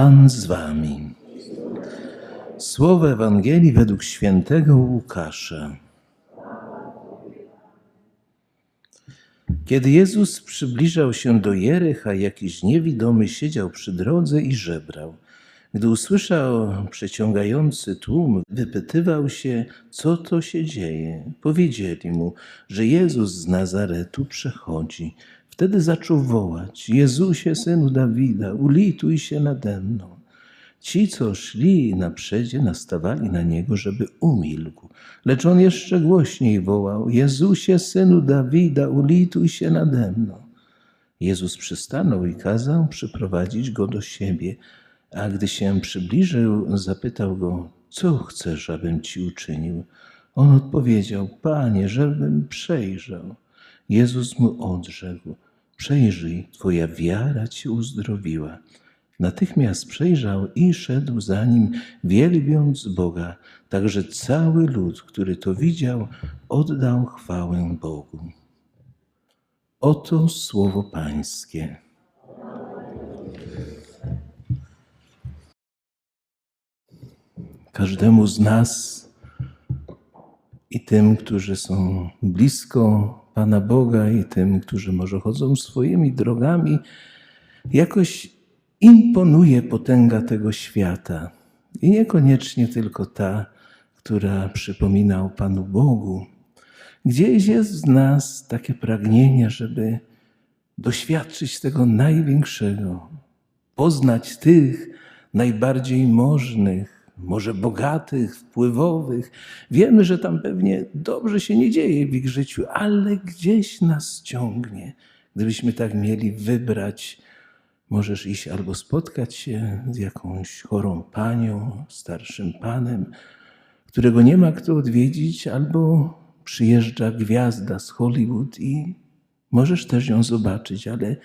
Pan z wami. Słowo Ewangelii według świętego Łukasza. Kiedy Jezus przybliżał się do Jerycha, jakiś niewidomy siedział przy drodze i żebrał. Gdy usłyszał przeciągający tłum, wypytywał się, co to się dzieje. Powiedzieli mu, że Jezus z Nazaretu przechodzi. Wtedy zaczął wołać: Jezusie, synu Dawida, ulituj się nade mną. Ci, co szli na przedzie, nastawali na niego, żeby umilkł. Lecz on jeszcze głośniej wołał: Jezusie, synu Dawida, ulituj się nade mną. Jezus przystanął i kazał przyprowadzić go do siebie. A gdy się przybliżył, zapytał go: Co chcesz, abym ci uczynił? On odpowiedział: Panie, żebym przejrzał. Jezus mu odrzekł: Przejrzyj, twoja wiara cię uzdrowiła. Natychmiast przejrzał i szedł za nim, wielbiąc Boga. Także cały lud, który to widział, oddał chwałę Bogu. Oto słowo Pańskie. Każdemu z nas i tym, którzy są blisko Pana Boga, i tym, którzy może chodzą swoimi drogami, jakoś imponuje potęga tego świata. I niekoniecznie tylko ta, która przypomina o Panu Bogu. Gdzieś jest w nas takie pragnienie, żeby doświadczyć tego największego, poznać tych najbardziej możnych, może bogatych, wpływowych. Wiemy, że tam pewnie dobrze się nie dzieje w ich życiu, ale gdzieś nas ciągnie. Gdybyśmy tak mieli wybrać, możesz iść albo spotkać się z jakąś chorą panią, starszym panem, którego nie ma kto odwiedzić, albo przyjeżdża gwiazda z Hollywood i możesz też ją zobaczyć, ale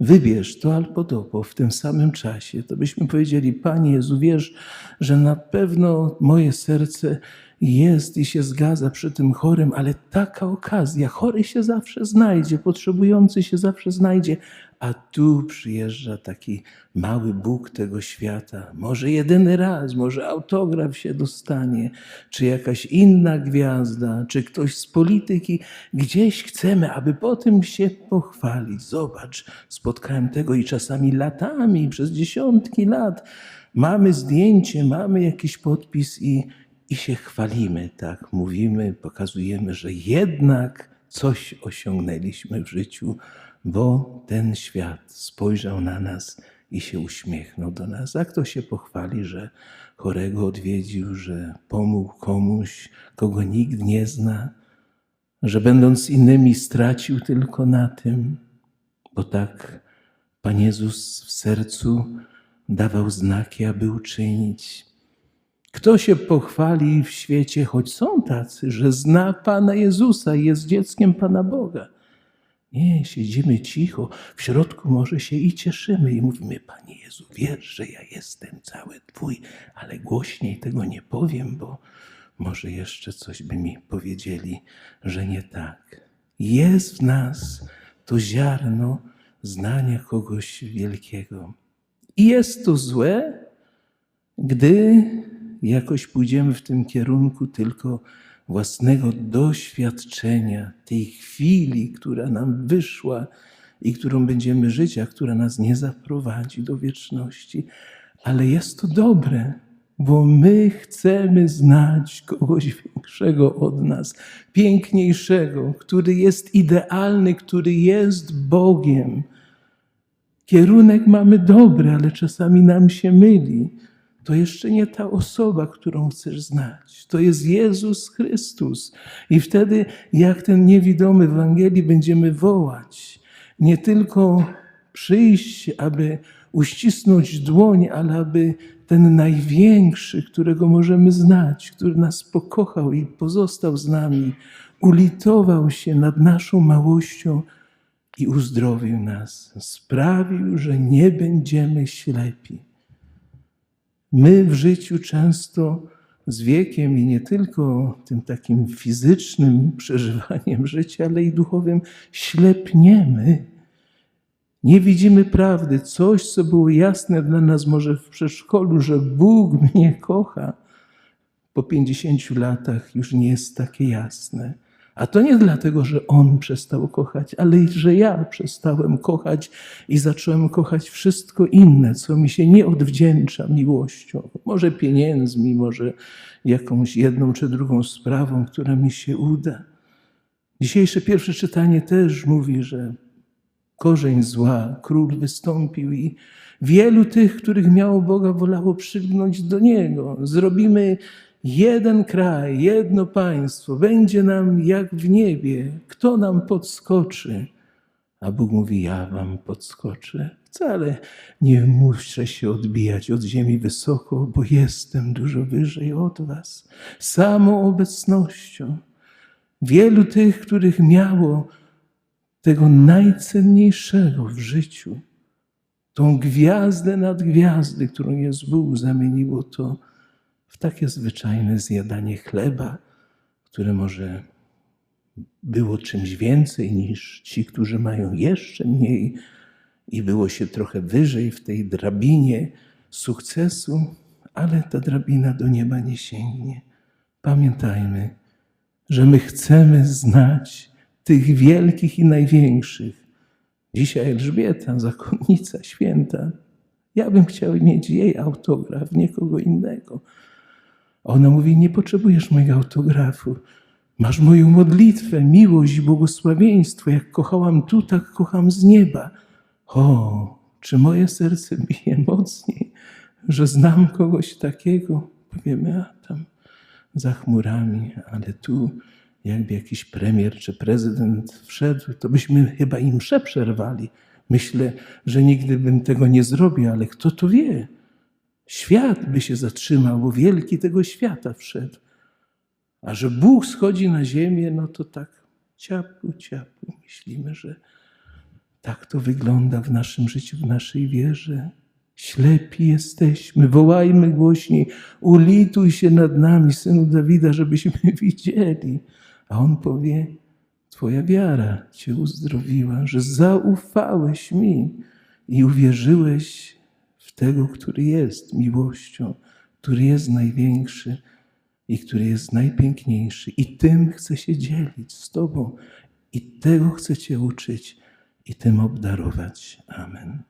Wybierz to albo to, bo w tym samym czasie to byśmy powiedzieli, Panie Jezu, wiesz, że na pewno moje serce jest i się zgadza przy tym chorym, ale taka okazja, chory się zawsze znajdzie, potrzebujący się zawsze znajdzie, a tu przyjeżdża taki mały Bóg tego świata. Może jedyny raz, może autograf się dostanie, czy jakaś inna gwiazda, czy ktoś z polityki. Gdzieś chcemy, aby po tym się pochwalić. Zobacz, spotkałem tego i czasami latami, przez dziesiątki lat. Mamy zdjęcie, mamy jakiś podpis i, i się chwalimy, tak? Mówimy, pokazujemy, że jednak coś osiągnęliśmy w życiu bo ten świat spojrzał na nas i się uśmiechnął do nas. A kto się pochwali, że chorego odwiedził, że pomógł komuś, kogo nikt nie zna, że będąc innymi stracił tylko na tym, bo tak Pan Jezus w sercu dawał znaki, aby uczynić. Kto się pochwali w świecie, choć są tacy, że zna Pana Jezusa i jest dzieckiem Pana Boga? Nie, siedzimy cicho, w środku może się i cieszymy i mówimy, Panie Jezu, wiesz, że ja jestem cały Twój, ale głośniej tego nie powiem, bo może jeszcze coś by mi powiedzieli, że nie tak. Jest w nas to ziarno znania kogoś wielkiego. I jest to złe, gdy jakoś pójdziemy w tym kierunku tylko własnego doświadczenia, tej chwili, która nam wyszła i którą będziemy żyć, a która nas nie zaprowadzi do wieczności. Ale jest to dobre, bo my chcemy znać kogoś większego od nas, piękniejszego, który jest idealny, który jest Bogiem. Kierunek mamy dobry, ale czasami nam się myli to jeszcze nie ta osoba, którą chcesz znać. To jest Jezus Chrystus. I wtedy, jak ten niewidomy w Ewangelii, będziemy wołać, nie tylko przyjść, aby uścisnąć dłoń, ale aby ten największy, którego możemy znać, który nas pokochał i pozostał z nami, ulitował się nad naszą małością i uzdrowił nas. Sprawił, że nie będziemy ślepi. My w życiu często z wiekiem i nie tylko tym takim fizycznym przeżywaniem życia, ale i duchowym ślepniemy Nie widzimy prawdy, coś, co było jasne dla nas może w przedszkolu, że Bóg mnie kocha. Po 50 latach już nie jest takie jasne. A to nie dlatego, że On przestał kochać, ale że ja przestałem kochać i zacząłem kochać wszystko inne, co mi się nie odwdzięcza miłością. Może pieniędzmi, może jakąś jedną czy drugą sprawą, która mi się uda. Dzisiejsze pierwsze czytanie też mówi, że korzeń zła, król wystąpił i wielu tych, których miało Boga, wolało przylgnąć do Niego. Zrobimy jeden kraj, jedno państwo, będzie nam jak w niebie. Kto nam podskoczy? A Bóg mówi: Ja wam podskoczę. Wcale nie muszę się odbijać od ziemi wysoko, bo jestem dużo wyżej od was. Samą obecnością. Wielu tych, których miało tego najcenniejszego w życiu, tą gwiazdę nad gwiazdy, którą jest Bóg, zamieniło to w takie zwyczajne zjadanie chleba, które może było czymś więcej niż ci, którzy mają jeszcze mniej i było się trochę wyżej w tej drabinie sukcesu, ale ta drabina do nieba nie sięgnie. Pamiętajmy, że my chcemy znać tych wielkich i największych. Dzisiaj Elżbieta, zakonnica święta. Ja bym chciał mieć jej autograf, nie kogo innego. Ona mówi: Nie potrzebujesz mojego autografu. Masz moją modlitwę, miłość i błogosławieństwo. Jak kochałam tu, tak kocham z nieba. O, czy moje serce bije mocniej, że znam kogoś takiego? Powiemy, a tam za chmurami, ale tu jakby jakiś premier czy prezydent wszedł, to byśmy chyba im mszę przerwali. Myślę, że nigdy bym tego nie zrobił, ale kto to wie? Świat by się zatrzymał, bo wielki tego świata wszedł. A że Bóg schodzi na ziemię, no to tak ciaplu, ciaplu. Myślimy, że tak to wygląda w naszym życiu, w naszej wierze. Ślepi jesteśmy, wołajmy głośniej, ulituj się nad nami, synu Dawida, żebyśmy widzieli. A on powie, Twoja wiara Cię uzdrowiła, że zaufałeś mi i uwierzyłeś tego, który jest miłością, który jest największy i który jest najpiękniejszy. I tym chcę się dzielić z Tobą, i tego chcę Cię uczyć, i tym obdarować. Amen.